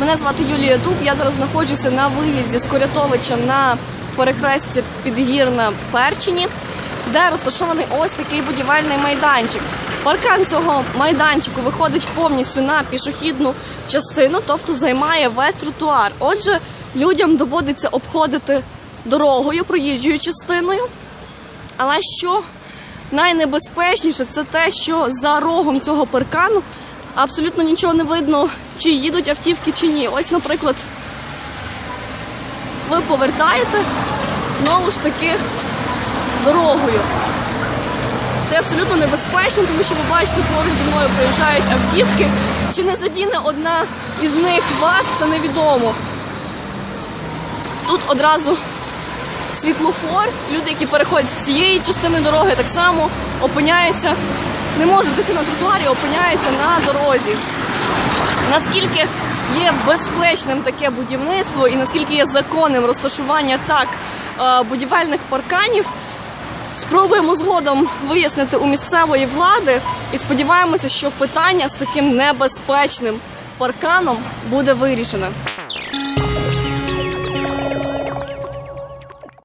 Мене звати Юлія Дуб. Я зараз знаходжуся на виїзді з Корятовича на перехресті Підгірна Перчині, де розташований ось такий будівельний майданчик. Паркан цього майданчику виходить повністю на пішохідну частину, тобто займає весь тротуар. Отже, людям доводиться обходити дорогою, проїжджою частиною. Але що найнебезпечніше, це те, що за рогом цього паркану абсолютно нічого не видно, чи їдуть автівки, чи ні. Ось, наприклад, ви повертаєте знову ж таки дорогою. Це абсолютно небезпечно, тому що ви бачите, поруч зі мною проїжджають автівки. Чи не задіне одна із них вас, це невідомо. Тут одразу світлофор. Люди, які переходять з цієї частини дороги, так само опиняються, не можуть зайти на тротуарі, опиняються на дорозі. Наскільки є безпечним таке будівництво і наскільки є законним розташування так е, будівельних парканів, спробуємо згодом вияснити у місцевої влади і сподіваємося, що питання з таким небезпечним парканом буде вирішене.